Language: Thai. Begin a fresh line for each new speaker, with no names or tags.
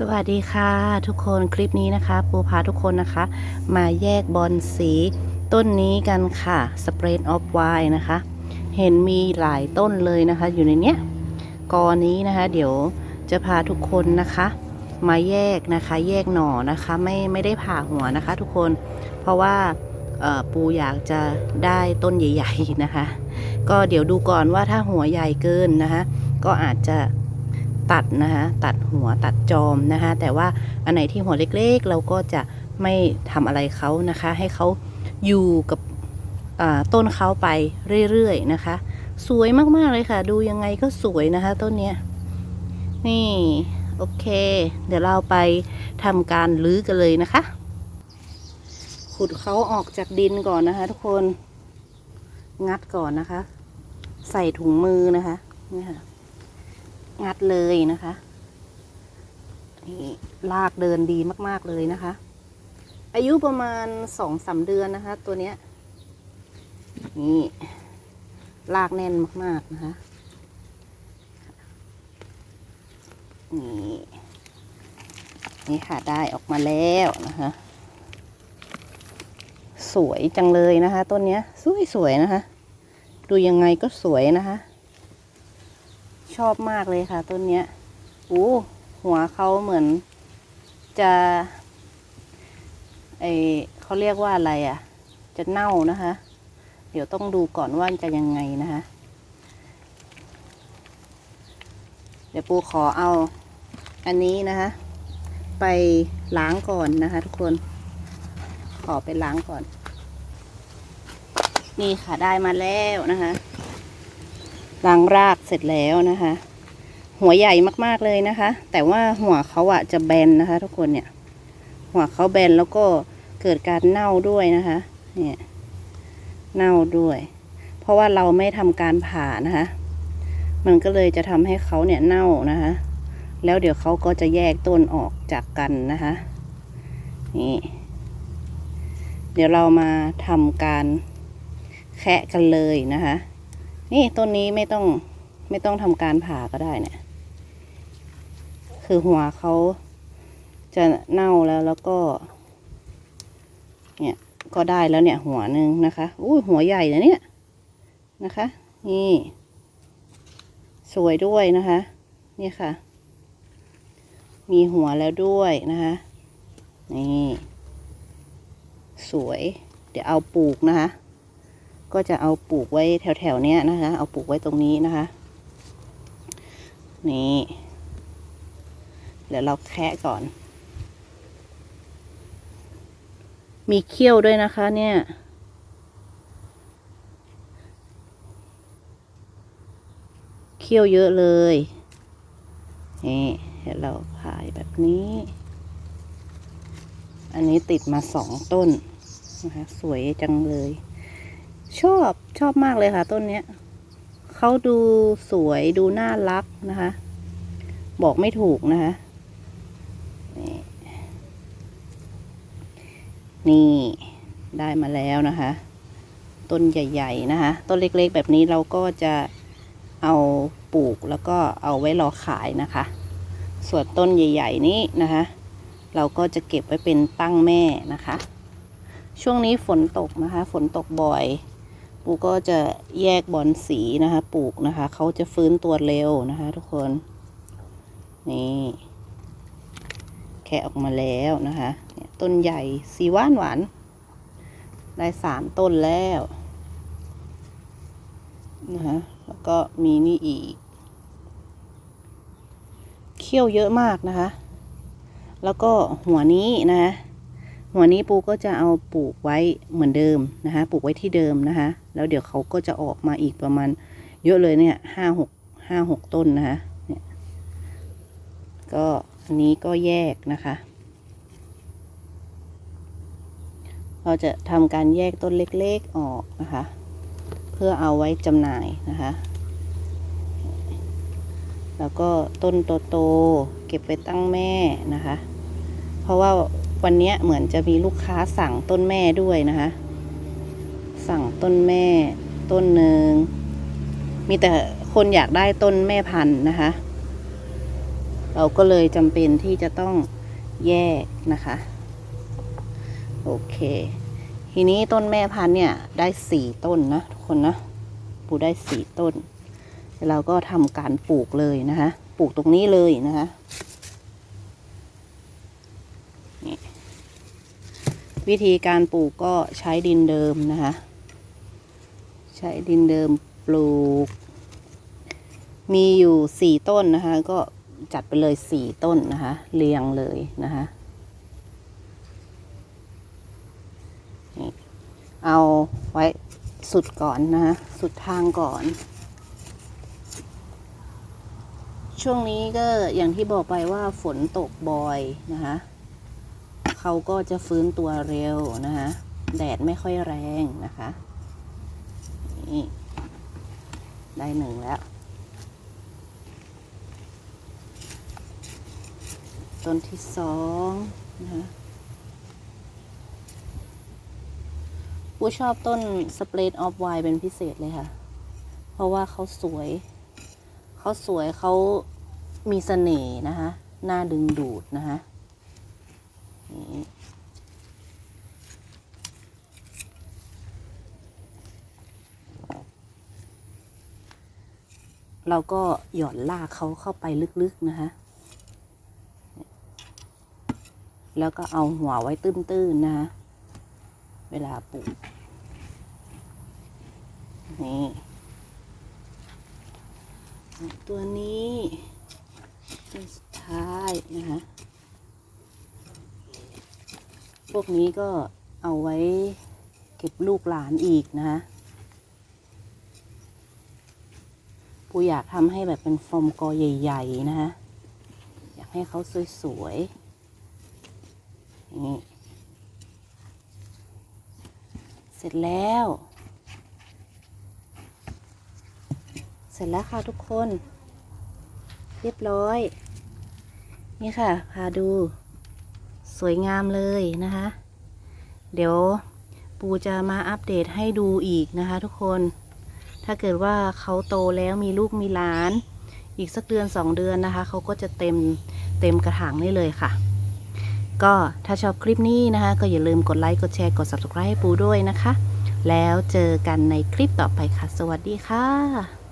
สวัสดีค่ะทุกคนคลิปนี้นะคะปูพาทุกคนนะคะ มาแยกบอลสีต้นนี้กันค่ะสเปรดออฟไวนะคะ เห็นมีหลายต้นเลยนะคะ อยู่ในเนี้ยกอนี้นะคะ เดี๋ยวจะพาทุกคนนะคะ มาแยกนะคะ แยกหน่อนะคะ ไม่ไม่ได้ผ่าหัวนะคะ ทุกคนเพราะว่าปูอยากจะได้ต้นใหญ่ ๆนะคะ ก็เดี๋ยวดูก่อนว่าถ้าหัวใหญ่เกินนะคะ ก็อาจจะ ตัดนะคะตัดหัวตัดจอมนะคะ แต่ว่าอันไหนที่หัวเล็กๆ เราก็จะไม่ทำอะไรเขานะคะ ให้เขาอยู่กับต้นเขาไปเรื่อยๆนะคะ สวยมากๆเลยค่ะ ดูยังไงก็สวยนะคะ ต้นเนี้ยนี่โอเค เดี๋ยวเราไปทำการลื้อกันเลยนะคะ ขุดเขาออกจากดินก่อนนะคะ ทุกคนงัดก่อนนะคะ ใส่ถุงมือนะคะนี่ค่ะ งัดเลยนะคะนี่ลากเดินดีมาก ๆ เลยนะคะ อายุประมาณสองสามเดือนนะคะ ตัวเนี้ยนี่ลากแน่นมาก ๆ นะคะนี่นี่ค่ะได้ออกมาแล้วนะคะ สวยจังเลยนะคะ ต้นเนี้ยสวยๆนะคะ ดูยังไงก็สวยนะคะ ชอบมากเลยค่ะต้นเนี้ยอู้หัวเขาเหมือนจะไอเขาเรียกว่าอะไรอะ่ะ จะเน่านะคะ เดี๋ยวต้องดูก่อนว่าจะยังไงนะคะ เดี๋ยวปูขอเอาอันนี้นะคะ ไปล้างก่อนนะคะ ทุกคน ขอไปล้างก่อน นี่ค่ะได้มาแล้วนะคะ ล้างรากเสร็จแล้วนะคะ หัวใหญ่มากๆเลยนะคะ แต่ว่าหัวเขาอะจะแบนนะคะ ทุกคนเนี่ย หัวเขาแบนแล้วก็เกิดการเน่าด้วยนะคะ เนี่ยเน่าด้วย เพราะว่าเราไม่ทำการผ่านะคะ มันก็เลยจะทำให้เขาเนี่ยเน่านะคะ แล้วเดี๋ยวเขาก็จะแยกต้นออกจากกันนะคะ นี่ เดี๋ยวเรามาทำการแคะกันเลยนะคะ นี่ต้นนี้ไม่ต้องไม่ต้องทำการผ่าก็ได้เนี่ย คือหัวเขาจะเน่าแล้วแล้วก็ เนี่ยก็ได้แล้วเนี่ย หัวหนึ่งนะคะอุ้ยหัวใหญ่นะเนี่ยนะคะ นี่ สวยด้วยนะคะนี่ค่ะ มีหัวแล้วด้วยนะคะ นี่ สวย เดี๋ยวเอาปลูกนะคะ ก็จะเอาปลูกไว้แถวๆเนี้ยนะคะ เอาปลูกไว้ตรงนี้นะคะ นี่ เดี๋ยวเราแคะก่อน มีเขี้ยวด้วยนะคะเนี่ยเขี้ยวเยอะเลย นี่เดี๋ยวเราพายแบบนี้ อันนี้ติดมาสองต้นนะคะ สวยจังเลย ชอบชอบมากเลยค่ะ ต้นเนี้ยเขาดูสวยดูน่ารักนะคะ บอกไม่ถูกนะคะนี่นี่ได้มาแล้วนะคะ ต้นใหญ่ๆนะคะ ต้นเล็กๆแบบนี้เราก็จะเอาปลูกแล้วก็เอาไว้รอขายนะคะ ส่วนต้นใหญ่ ๆ นี้นะคะ เราก็จะเก็บไว้เป็นตั้งแม่นะคะ ช่วงนี้ฝนตกนะคะ ฝนตกบ่อย ปูก็จะแยกบอนสีนะคะปลูกนะคะ เขาจะฟื้นตัวเร็วนะคะ ทุกคน นี่ แค่ออกมาแล้วนะคะเนี่ยต้นใหญ่สีหวานหวาน ได้สามต้นแล้วนะคะแล้วก็มีนี่อีก เขี้ยวเยอะมากนะคะ แล้วก็หัวนี้นะคะ หัวนี้ปูก็จะเอาปลูกไว้เหมือนเดิมนะคะ ปลูกไว้ที่เดิมนะคะ แล้วเดี๋ยวเขาก็จะออกมาอีกประมาณ เยอะเลยเนี่ยห้าหกห้าหกต้นนะคะเนี่ยก็อันนี้ก็แยกนะคะ เราจะทำการแยกต้นเล็กๆออกนะคะ เพื่อเอาไว้จำหน่ายนะคะ แล้วก็ต้นโตๆเก็บไปตั้งแม่นะคะ เพราะว่า วันนี้เหมือนจะมีลูกค้าสั่งต้นแม่ด้วยนะคะ สั่งต้นแม่ต้นหนึ่งมีแต่คนอยากได้ต้นแม่พันธุ์นะคะ เราก็เลยจำเป็นที่จะต้องแยกนะคะ โอเค ทีนี้ต้นแม่พันธุ์เนี่ยได้สี่ต้นนะทุกคนนะปลูกได้สี่ต้นเราก็ทำการปลูกเลยนะคะ ปลูกตรงนี้เลยนะคะ วิธีการปลูกก็ใช้ดินเดิมนะคะ ใช้ดินเดิมปลูก มีอยู่สี่ต้นนะคะ ก็จัดไปเลยสี่ต้นนะคะ เรียงเลยนะคะเอาไว้สุดก่อนนะคะสุดทางก่อน ช่วงนี้ก็อย่างที่บอกไปว่าฝนตกบ่อยนะคะ เขาก็จะฟื้นตัวเร็วนะคะ แดดไม่ค่อยแรงนะคะ นี่ ได้หนึ่งแล้ว ต้นที่สองนะคะปูชอบต้นสเปรดออฟไวเป็นพิเศษเลยค่ะ เพราะว่าเขาสวย เขาสวยเขามีเสน่ห์นะคะน้าดึงดูดนะคะ เราก็หย่อนลากเขาเข้าไปลึกๆนะคะ แล้วก็เอาหัวไว้ตื้นๆนะคะเวลาปลูก นี่ ตัวนี้ ตัวสุดท้ายนะคะ พวกนี้ก็เอาไว้เก็บลูกหลานอีกนะคะปูอยากทำให้แบบเป็นฟอร์มกอใหญ่ๆนะคะอยากให้เขาสวยๆนี่เสร็จแล้ว เสร็จแล้วค่ะทุกคน เรียบร้อย นี่ค่ะ พาดู สวยงามเลยนะคะ เดี๋ยวปูจะมาอัปเดตให้ดูอีกนะคะ ทุกคน ถ้าเกิดว่าเขาโตแล้วมีลูกมีหลาน อีกสักเดือนสองเดือนนะคะ เขาก็จะเต็มเต็มกระถางนี่เลยค่ะ ก็ถ้าชอบคลิปนี้นะคะ ก็อย่าลืมกดไลค์กดแชร์กด subscribe ให้ปูด้วยนะคะ แล้วเจอกันในคลิปต่อไปค่ะ สวัสดีค่ะ